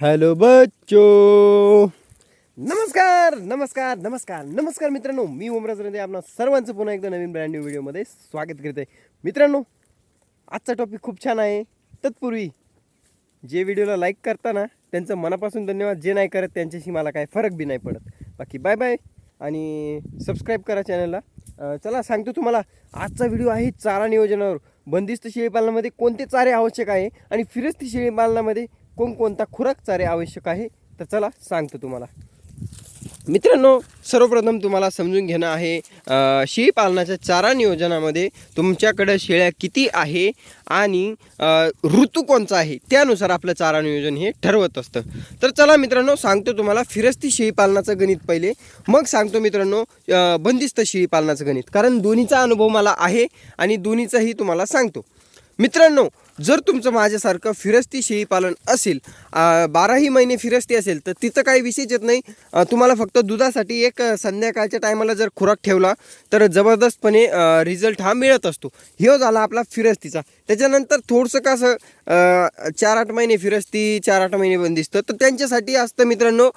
Hello बच्चो. नमस्कार नमस्कार नमस्कार नमस्कार मित्रांनो. मी उमराज रंदे आपणा सर्वांचं पुन्हा एकदा नवीन ब्रँड न्यू व्हिडिओमध्ये स्वागत करत. आहे मित्रांनो आजचा टॉपिक खूप छान आहे. तत्पूर्वी जे व्हिडिओला लाईक करता ना त्यांचं मनापासून धन्यवाद. जे नाही करत त्यांच्याशी मला काय फरक बी नाही पडत. बाकी बाय बाय आणि सबस्क्राईब करा चॅनलला चला सांगतो तुम्हाला आजचा व्हिडिओ आहे चारा नियोजनावर. बंदिस्त शेळीपालनामध्ये कोणते चारे आवश्यक आहे आणि फिरस्ती शेळीपालनामध्ये कोणकोणता खुराक चारे आवश्यक आहे तर चला सांगतो तुम्हाला. मित्रांनो सर्वप्रथम तुम्हाला समजून घेणं आहे शेळीपालनाच्या चारा नियोजनामध्ये तुमच्याकडं शेळ्या किती आहे आणि ऋतू कोणचा आहे त्यानुसार आपलं चारा नियोजन हे ठरवत असतं. तर चला मित्रांनो सांगतो तुम्हाला फिरस्ती शेळीपालनाचं गणित पहिले. मग सांगतो मित्रांनो बंदिस्त शेळीपालनाचं गणित. कारण दोन्हीचा अनुभव मला आहे आणि दोन्हीचाही तुम्हाला सांगतो. मित्रांनो जर तुमचं माझ्यासारखं फिरस्ती शेळीपालन असेल बाराही महिने फिरस्ती असेल तर तिथं काही विशेष येत नाही. तुम्हाला फक्त दुधासाठी एक संध्याकाळच्या टायमाला जर खुराक ठेवला तर जबरदस्तपणे रिझल्ट हा मिळत असतो. हे झाला आपला फिरस्तीचा. त्याच्यानंतर थोडंसं कसं चार आठ महिने फिरस्ती चार आठ महिने बंदिस्त तर त्यांच्यासाठी असतं मित्रांनो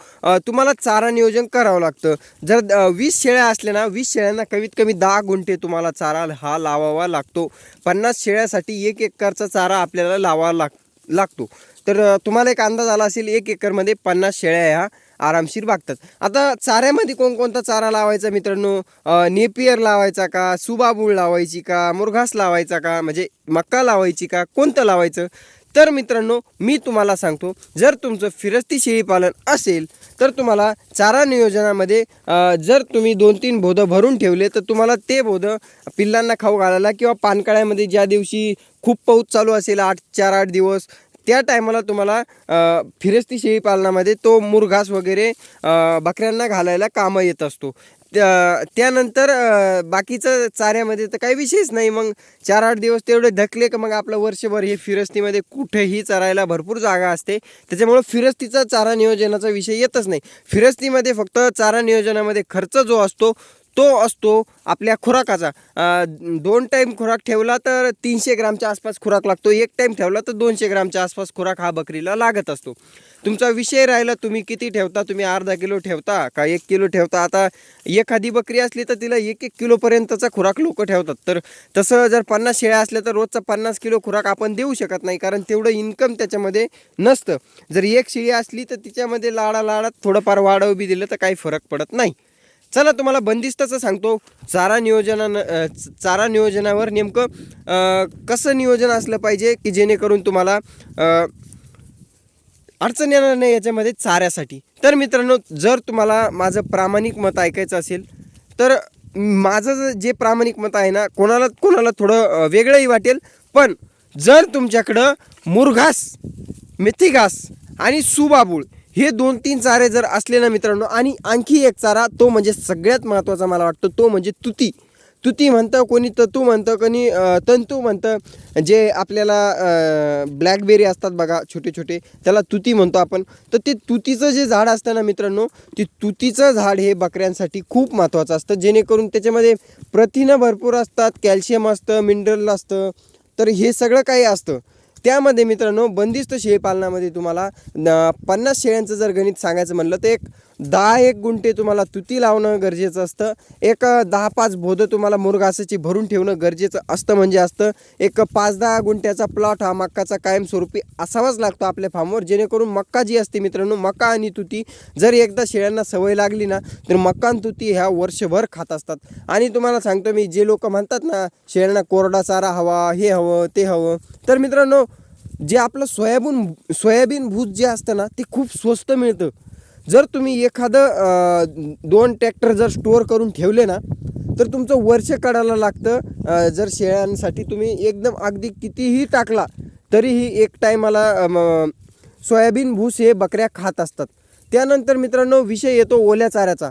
तुम्हाला चारा नियोजन करावं लागतं. जर वीस शेळ्या असल्या ना वीस शेळ्यांना कमीत कमी दहा गुंठे तुम्हाला चारा हा लावावा लागतो. पन्नास शेळ्यासाठी एक एकरचा चारा चारा आपल्याला लावावा लाग लागतो. तर तुम्हाला एक अंदाज आला असेल एक एकरमध्ये पन्नास शेळ्या ह्या आरामशीर भागतात आता चाऱ्यामध्ये कोणकोणता चारा लावायचा मित्रांनो? नेपियर लावायचा का? सुबाबूळ लावायची का? मुरघास लावायचा का? म्हणजे मक्का लावायची का? कोणतं लावायचं? तर मित्रांनो मी तुम्हाला सांगतो जर तुमचं फिरस्ती शेळीपालन असेल तर तुम्हाला चारा नियोजनामध्ये जर तुम्ही दोन तीन बोधं भरून ठेवले तर तुम्हाला ते बोधं पिल्लांना खाऊ घालायला किंवा पानकळ्यामध्ये ज्या दिवशी खूप पाऊस चालू असेल आठ चार आठ दिवस त्या टायमाला तुम्हाला फिरस्ती फिरस्ती शेळीपालनामध्ये तो मुरघास वगैरे बकऱ्यांना घालायला कामं येत असतो. त्या- त्यानंतर बाकीचं चाऱ्यामध्ये तर काही विषयच नाही. मग चार आठ दिवस तेवढे धकले का मग आपलं वर्षभर हे फिरस्तीमध्ये कुठेही चरायला भरपूर जागा असते. त्याच्यामुळं फिरस्तीचा चारा नियोजनाचा विषय येतच नाही. फिरस्तीमध्ये फक्त चारा नियोजनामध्ये खर्च जो असतो तो असतो आपल्या खुराकाचा. दोन टाईम खुराक ठेवला तर तीनशे ग्रामच्या आसपास खुराक लागतो. एक टाईम ठेवला तर दोनशे ग्रामच्या आसपास खुराक हा बकरीला लागत असतो. तुमचा विषय राहिला तुम्ही किती ठेवता? तुम्ही अर्धा किलो ठेवता का एक किलो ठेवता? आता एखादी बकरी असली तर तिला एक एक किलोपर्यंतचा खुराक लोक ठेवतात. तर तसं जर पन्नास शेळ्या असल्या तर रोजचा पन्नास किलो खुराक आपण देऊ शकत नाही कारण तेवढं इन्कम त्याच्यामध्ये नसतं. जर एक शेळी असली तर तिच्यामध्ये लाडा लाडात थोडंफार वाढव बी दिलं तर काही फरक पडत नाही. चला तुम्हाला बंदिस्तचं सांगतो. चारा नियोजनानं चारा नियोजनावर नेमकं कसं नियोजन असलं पाहिजे की जेणेकरून तुम्हाला अडचण येणार नाही याच्यामध्ये चाऱ्यासाठी. तर मित्रांनो जर तुम्हाला माझं प्रामाणिक मत ऐकायचं असेल तर माझं जे प्रामाणिक मत आहे ना कोणाला कोणाला थोडं वेगळंही वाटेल. पण जर तुमच्याकडं मुरघास मेथी घास आणि सुबाबूळ हे दोन तीन चारे जर असले ना मित्रांनो आणि आणखी एक चारा तो म्हणजे सगळ्यात महत्त्वाचा मला वाटतं तो म्हणजे तुती. तुती म्हणतं कोणी ततू म्हणतं कोणी तंतू म्हणतं जे आपल्याला ब्लॅकबेरी असतात बघा छोटे छोटे त्याला तुती म्हणतो आपण. तर ते तुतीचं जे झाड असतं ना मित्रांनो ते तुतीचं झाड हे बकऱ्यांसाठी खूप महत्त्वाचं असतं. जेणेकरून त्याच्यामध्ये प्रथिनं भरपूर असतात कॅल्शियम असतं मिनरल असतं तर हे सगळं काही असतं. त्यामध्ये मित्रांनो बंदिस्त शेळीपालनामध्ये तुम्हाला न- पन्नास शेळ्यांचं जर गणित सांगायचं म्हणलं तर एक दहा एक गुंठे तुम्हाला तुती लावणं गरजेचं असतं. एक दहा पाच भोदं तुम्हाला मुरघासाची भरून ठेवणं गरजेचं असतं म्हणजे असतं. एक पाच दहा गुंठ्याचा प्लॉट हा मक्काचा कायमस्वरूपी असावाच लागतो आपल्या फार्मवर. जेणेकरून मक्का जी असते मित्रांनो मक्का आणि तुती जर एकदा शेळ्यांना सवय लागली ना तर मक्का आणि तुती ह्या वर्षभर खात असतात. आणि तुम्हाला सांगतो मी जे लोक म्हणतात ना शेळ्यांना कोरडा चारा हवा हे हवं ते हवं. तर मित्रांनो जे आपलं सोयाबीन सोयाबीन भूत जे असतं ना ते खूप स्वस्त मिळतं. जर तुम्ही एखादं दोन ट्रॅक्टर जर स्टोअर करून ठेवले ना तर तुमचं वर्ष काढायला लागतं. जर शेळ्यांसाठी तुम्ही एकदम अगदी कितीही टाकला तरीही एक टायमाला सोयाबीन भूस हे बकऱ्या खात असतात. त्यानंतर मित्रांनो विषय येतो ओल्या चाऱ्याचा.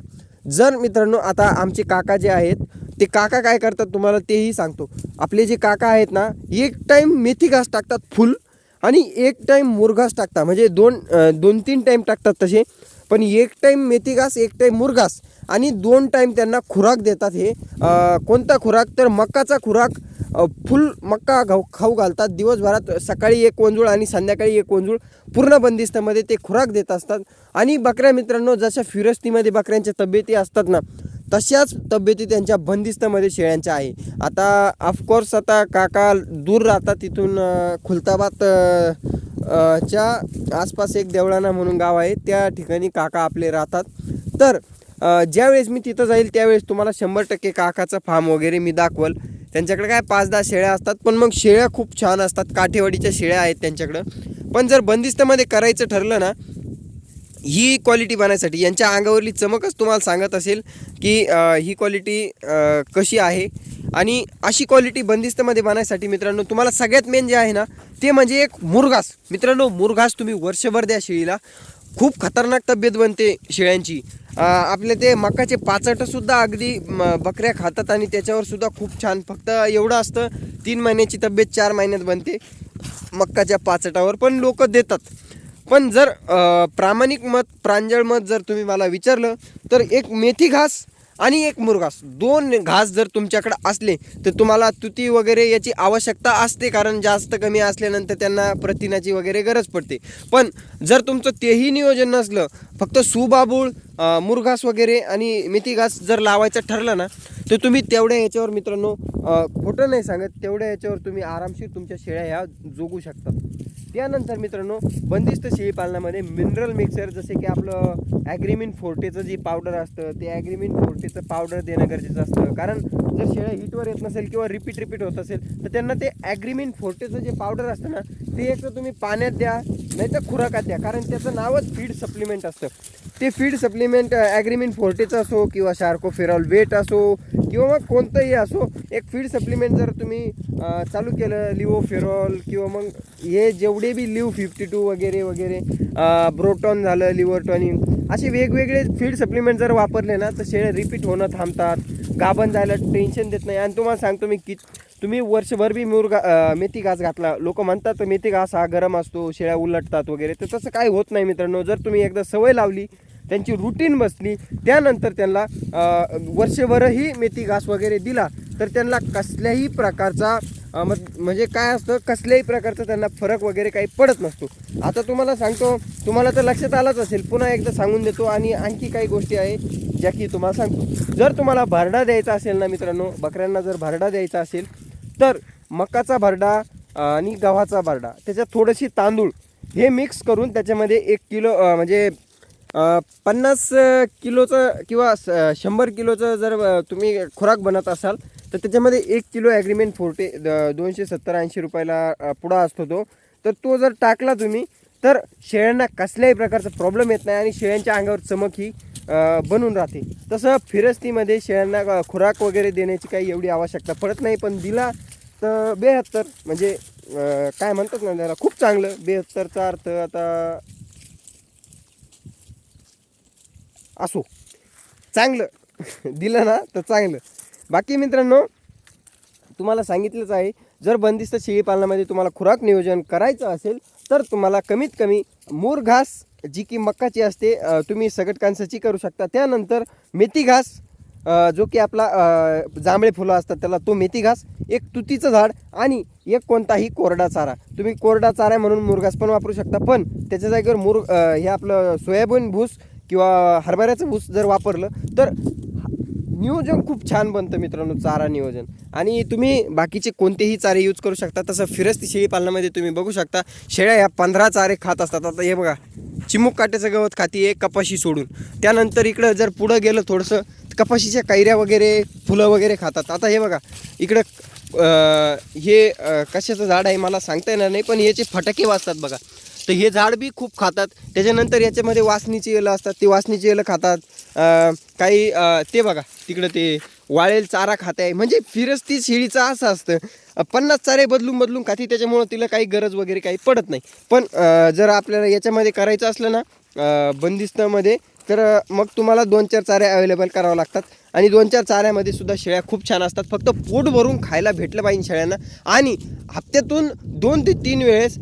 जर मित्रांनो आता आमचे काका जे आहेत ते काका काय करतात तुम्हाला तेही सांगतो. आपले जे काका आहेत ना एक टाईम मेथी घास टाकतात फुल आणि एक टाईम मुरघास टाकतात. म्हणजे दोन दोन तीन टाईम टाकतात तसे. पण एक टाईम मेथी घास एक टाईम मुरघास आणि दोन टाईम त्यांना खुराक देतात हे. कोणता खुराक? तर मकाचा खुराक फुल मक्का घाऊ खाऊ घालतात. दिवसभरात सकाळी एक वंजूळ आणि संध्याकाळी एक वंजूळ पूर्ण बंदिस्तामध्ये ते खुराक देत असतात. आणि बकऱ्या मित्रांनो जशा फिरस्तीमध्ये बकऱ्यांच्या तब्येती असतात ना तशाच तब्येती त्यांच्या बंदिस्तमध्ये शेळ्यांच्या आहे. आता ऑफकोर्स आता काका दूर राहतात तिथून खुलताबाद च्या आसपास एक देवळाणा म्हणून गाव आहे. त्या ठिकाणी काका आपले राहतात. तर ज्यावेळेस मी तिथं जाईल त्यावेळेस तुम्हाला शंभर टक्के काकाचा फार्म वगैरे मी दाखवल. त्यांच्याकडे काय पाच दहा शेळ्या असतात पण मग शेळ्या खूप छान असतात. काठेवाडीच्या शेळ्या आहेत त्यांच्याकडं. पण जर बंदिस्तमध्ये करायचं ठरलं ना ही क्वालिटी बनायसाठी यांच्या अंगावरली चमकच तुम्हाला सांगत असेल की ही क्वालिटी कशी आहे. आणि अशी क्वालिटी बंदिस्तमध्ये बनायसाठी मित्रांनो तुम्हाला सगळ्यात मेन जे आहे ना ते म्हणजे एक मुरघास. मित्रांनो मुरघास तुम्ही वर्षभर द्या शेळीला. खूप खतरनाक तब्येत बनते शेळ्यांची. आपले ते मकाचे पाचटसुद्धा अगदी म, बकऱ्या खातात आणि त्याच्यावरसुद्धा खूप छान. फक्त एवढं असतं तीन महिन्याची तब्येत चार महिन्यात बनते. मक्काच्या पाचटावर पण लोक देतात. पण जर प्रामाणिक मत प्रांजळ मत जर तुम्ही मला विचारलं तर एक मेथी घास आणि एक मुरघास. दोन घास जर तुमच्याकडे असले तर तुम्हाला तुती वगैरे याची आवश्यकता असते कारण जास्त कमी असल्यानंतर त्यांना प्रथिनाची वगैरे गरज पडते. पण जर तुमचं तेही नियोजन नसलं फक्त सुबाबूळ मुरघास वगैरे आणि मेथी घास जर लावायचं ठरलं ना तर तुम्ही तेवढ्या याच्यावर मित्रांनो खोटं नाही सांगत तेवढ्या याच्यावर तुम्ही आरामशीर तुमच्या शेळ्या ह्या जोगू शकता. त्यानंतर मित्रांनो बंदिस्त शेळी पालनामध्ये मिनरल मिक्सर जसे की आपलं ॲग्रीमिन फोर्टेचं जे पावडर असतं ते ॲग्रीमिन फोर्टेचं पावडर देणं गरजेचं असतं. कारण जर शेळ्या हिटवर येत नसेल किंवा रिपीट रिपीट होत असेल तर त्यांना ते ॲग्रीमिन फोर्टेचं जे पावडर असतं ना ते एक तर तुम्ही पाण्यात द्या नाही तर खुराकात द्या. कारण त्याचं नावच फीड सप्लिमेंट असतं. ते फीड सप्लिमेंट ॲग्रीमिन फोर्टेचं असो किंवा शार्कोफेरॉल वेट असो किंवा मग कोणतंही असो एक फीड सप्लिमेंट जर तुम्ही चालू केलं लिओफेरॉल किंवा मग हे जेवढे बी लिव फिफ्टी टू वगैरे वगैरे ब्रोटॉन झालं लिव्हर टॉनिंग असे वेगवेगळे फीड सप्लिमेंट जर वापरले ना तर शेळे रिपीट होणं थांबतात गाभण जायला टेन्शन देत नाही. आणि तुम्हाला सांगतो मी की तुम्ही वर्षभर बी मुरगा अं, मेथी घास घातला लोक म्हणतात मेथी घास हा गरम असतो शेळ्या उलटतात वगैरे तर तसं काही होत नाही मित्रांनो. जर तुम्ही एकदा सवय लावली त्यांची रुटीन बसली. त्यानंतर त्यांना वर्षभरही मेथी घास वगैरे दिला. तर त्यांना कसल्याही प्रकारचा मत- म्हणजे काय असतं कसल्याही प्रकारचा त्यांना फरक वगैरे काही पडत नसतो. आता तुम्हाला सांगतो तुम्हाला तर लक्षात आलंच असेल पुन्हा एकदा सांगून देतो आणि आणखी काही गोष्टी आहे ज्या की तुम्हाला सांगतो. जर तुम्हाला भरडा द्यायचा असेल ना मित्रांनो बकऱ्यांना जर भरडा द्यायचा असेल तर मकाचा भरडा आणि गव्हाचा भरडा त्याच्यात थोडीशी तांदूळ हे मिक्स करून त्याच्यामध्ये एक किलो म्हणजे पन्नास किलोचं किंवा स- शंभर किलोचं जर तुम्ही खुराक बनत असाल तर त्याच्यामध्ये एक किलो ॲग्रीमेंट फोर्टे द- दोनशे सत्तर ऐंशी रुपयाला पुडा असतो तो. तर तो जर टाकला तुम्ही तर शेळ्यांना कसल्याही प्रकारचा प्रॉब्लेम येत नाही आणि शेळ्यांच्या अंगावर चमक ही बनून राहते. तसं फिरस्तीमध्ये शेळ्यांना खुराक वगैरे देण्याची काही एवढी आवश्यकता पडत नाही पण दिला तर बेहत्तर. म्हणजे काय म्हणतात ना त्याला खूप चांगलं. बेहत्तरचा अर्थ आता असो. चांगलं. दिलं ना तर चांगलं. बाकी मित्रांनो तुम्हाला सांगितलंच आहे जर बंदिस्त शेळी पालनामध्ये तुम्हाला खुराक नियोजन करायचं असेल तर तुम्हाला कमीत कमी मूर घास जी की मक्काची असते तुम्ही सगट कांसाची करू शकता. त्यानंतर मेथी घास जो की आपला जांभळे फुलं असतात त्याला तो मेथी घास एक तुतीचं झाड आणि एक कोणताही कोरडा चारा. तुम्ही कोरडा चारा म्हणून मुरघास पण वापरू शकता पण त्याच्या जागेवर मुर हे आपलं सोयाबीन भूस किंवा हरभऱ्याचं ऊस जर वापरलं तर नियोजन खूप छान बनतं मित्रांनो चारा नियोजन. आणि तुम्ही बाकीचे कोणतेही चारे यूज करू शकता तसं फिरस्ती शेळी पालनामध्ये तुम्ही बघू शकता शेळ्या ह्या पंधरा चारे खात असतात. आता हे बघा चिमुक काट्याचं गवत खाती आहे कपाशी सोडून. त्यानंतर इकडं जर पुढं गेलं थोडंसं कपाशीच्या कैऱ्या वगैरे फुलं वगैरे खातात. आता हे बघा इकडं हे कशाचं झाड आहे मला सांगता येणार नाही पण याचे फटाके वाजतात बघा. तर हे झाड बी खूप खातात. त्याच्यानंतर याच्यामध्ये वासनीची येलं असतात. ते वासनीची येलं खातात. काही ते बघा. तिकडं ते वाळेल चारा खात. आहे म्हणजे फिरस्ती शेळीचं असं असतं. पन्नास चारे बदलून बदलून खाती. त्याच्यामुळं तिला काही गरज वगैरे काही पडत नाही. पण जर आपल्याला याच्यामध्ये करायचं असलं ना बंदिस्तामध्ये बंदिस्तमध्ये तर मग तुम्हाला दोन चार चारे अवेलेबल करावं लागतात. आणि दोन चार चाऱ्यामध्ये सुद्धा शेळ्या खूप छान असतात. फक्त पोट भरून खायला भेटलं पाहिजे शेळ्यांना. आणि हप्त्यातून दोन ते तीन वेळेस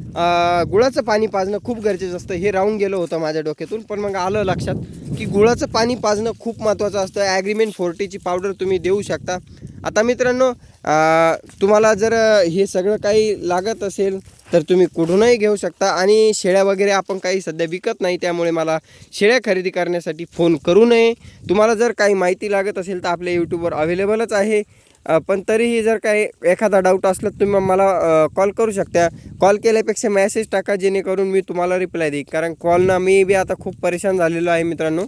गुळाचं पाणी पाजणं खूप गरजेचं असतं. हे राहून गेलं होतं माझ्या डोक्यातून. पण मग आलं लक्षात की गुळाचं पाणी पाजणं खूप महत्त्वाचं असतं. ॲग्रीमेंट फोर्टीची पावडर तुम्ही देऊ शकता. आता मित्रांनो तुम्हाला जर हे सगळं काही लागत असेल तर तुम्ही कुठूनही घेऊ शकता. आणि शेळ्या वगैरे आपण काही सध्या विकत नाही त्यामुळे मला शेळ्या खरेदी करण्यासाठी फोन करू नये. तुम्हाला जर काही माहिती लागत असेल तर आपल्या यूट्यूबवर अवेलेबलच आहे. पण तरीही जर काही एखादा डाऊट असला तर तुम्ही मला कॉल करू शकता. कॉल केल्यापेक्षा मॅसेज टाका जेणेकरून मी तुम्हाला रिप्लाय देईन. कारण कॉलना मी बी आता खूप परेशान झालेलो आहे मित्रांनो.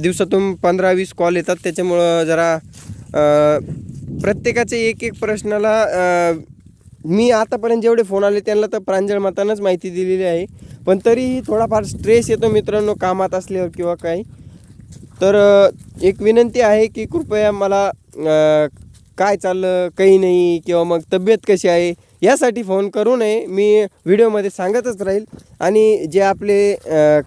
दिवसातून पंधरा वीस कॉल येतात. त्याच्यामुळं जरा प्रत्येकाचे एक एक प्रश्नाला मी आतापर्यंत जेवढे फोन आले त्यांना तर प्रांजळ मतानंच माहिती दिलेली आहे. पण तरीही थोडाफार स्ट्रेस येतो मित्रांनो कामात असल्यावर किंवा काही. तर एक विनंती आहे की कृपया मला काय चाललं काही नाही किंवा मग तब्येत कशी आहे यासाठी फोन करू नये. मी व्हिडिओमध्ये सांगतच राहील. आणि जे आपले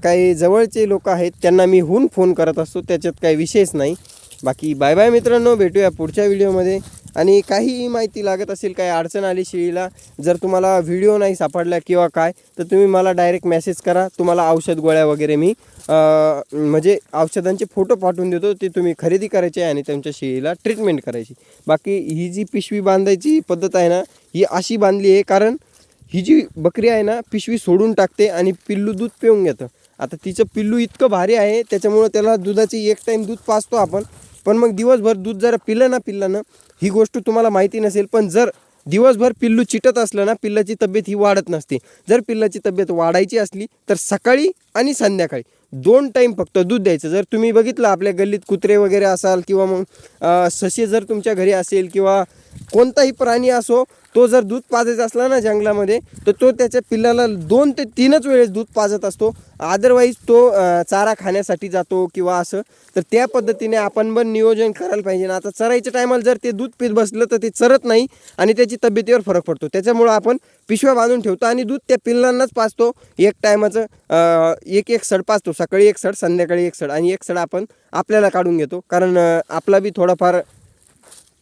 काही जवळचे लोक आहेत त्यांना मी हून फोन करत असतो. त्याच्यात काही विशेष नाही. बाकी बाय बाय मित्रांनो. भेटूया पुढच्या व्हिडिओमध्ये. आणि काहीही माहिती लागत असेल काही अडचण आली शेळीला जर तुम्हाला व्हिडिओ नाही सापडला किंवा काय तर तुम्ही मला डायरेक्ट मेसेज करा. तुम्हाला औषध गोळ्या वगैरे मी म्हणजे औषधांचे फोटो पाठवून देतो. ते तुम्ही खरेदी करायचे आणि तुमच्या शेळीला ट्रीटमेंट करायची. बाकी ही जी पिशवी बांधायची पद्धत आहे ना ही अशी बांधली आहे कारण ही जी बकरी आहे ना पिशवी सोडून टाकते आणि पिल्लू दूध पिऊन घेतं. आता तिचं पिल्लू इतकं भारी आहे त्याच्यामुळं त्याला दुधाची एक टाईम दूध पाजतो आपण. पण मग दिवसभर दूध जर पिलं ना पिल्लानं ही गोष्ट तुम्हाला माहिती नसेल पण जर दिवसभर पिल्लू चिटत असलं ना पिल्लाची तब्येत ही वाढत नसते. जर पिल्लाची तब्येत वाढायची असली तर सकाळी आणि संध्याकाळी दोन टाईम फक्त दूध द्यायचं. जर तुम्ही बघितलं आपल्या गल्लीत कुत्रे वगैरे असाल किंवा मग ससे जर तुमच्या घरी असेल किंवा कोणताही प्राणी असो तो जर दूध पाजायचा असला ना जंगलामध्ये तर तो त्याच्या पिल्लाला दोन ते तीनच वेळेस दूध पाजत असतो. अदरवाईज तो चारा खाण्यासाठी जातो किंवा असं. तर त्या पद्धतीने आपण पण नियोजन करायला पाहिजे. ना आता चरायच्या टायमाला जर ते दूध पीत बसलं तर ते चरत नाही आणि त्याची तब्येतीवर फरक पडतो. त्याच्यामुळं आपण पिशव्या बांधून ठेवतो आणि दूध त्या पिल्लांनाच पाजतो. एक टायमाचं एक एक सड पाजतो. सकाळी एक सड संध्याकाळी एक सड आणि एक सड आपण आपल्याला काढून घेतो. कारण आपला बी थोडाफार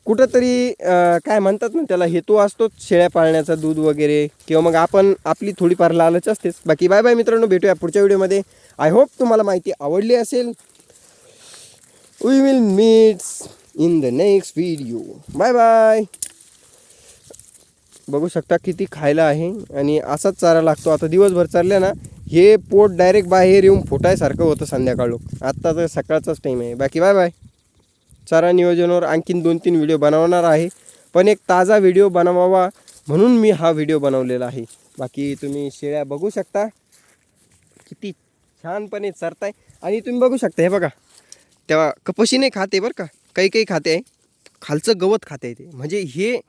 कुठंतरी अं, काय म्हणतात ना त्याला हेतू असतोच शेळ्या पाळण्याचा दूध वगैरे. किंवा मग आपण आपली थोडीफार लालच असतेच. बाकी बाय बाय मित्रांनो भेटूया पुढच्या व्हिडिओमध्ये. आय होप तुम्हाला माहिती आवडली असेल. We will meets in the next video bye bye बघू शकता किती खायला आहे. आणि असाच चारा लागतो. आता दिवसभर चालल्या ना हे पोट डायरेक्ट बाहेर येऊन फुटायसारखं होतं संध्याकाळ. आत्ता तर सकाळचाच टाईम आहे. बाकी बाय बाय चारा नियोजनावर आणखीन दोन तीन व्हिडिओ बनवणार आहे. पण एक ताजा व्हिडिओ बनवावा म्हणून मी हा व्हिडिओ बनवलेला आहे. बाकी तुम्ही शेळ्या बघू शकता. किती छानपणे चरताय. आणि तुम्ही बघू शकता हे बघा. तेव्हा कपशीने खाते बरं का. काही काही खाते आहे. खालचं गवत खाते ते. म्हणजे हे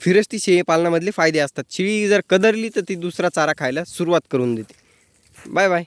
फिरस्ती शेळी पालनामधले फायदे असतात. शेळी जर कदरली तर ती दुसरा चारा खायला सुरुवात करून देते. Bye bye.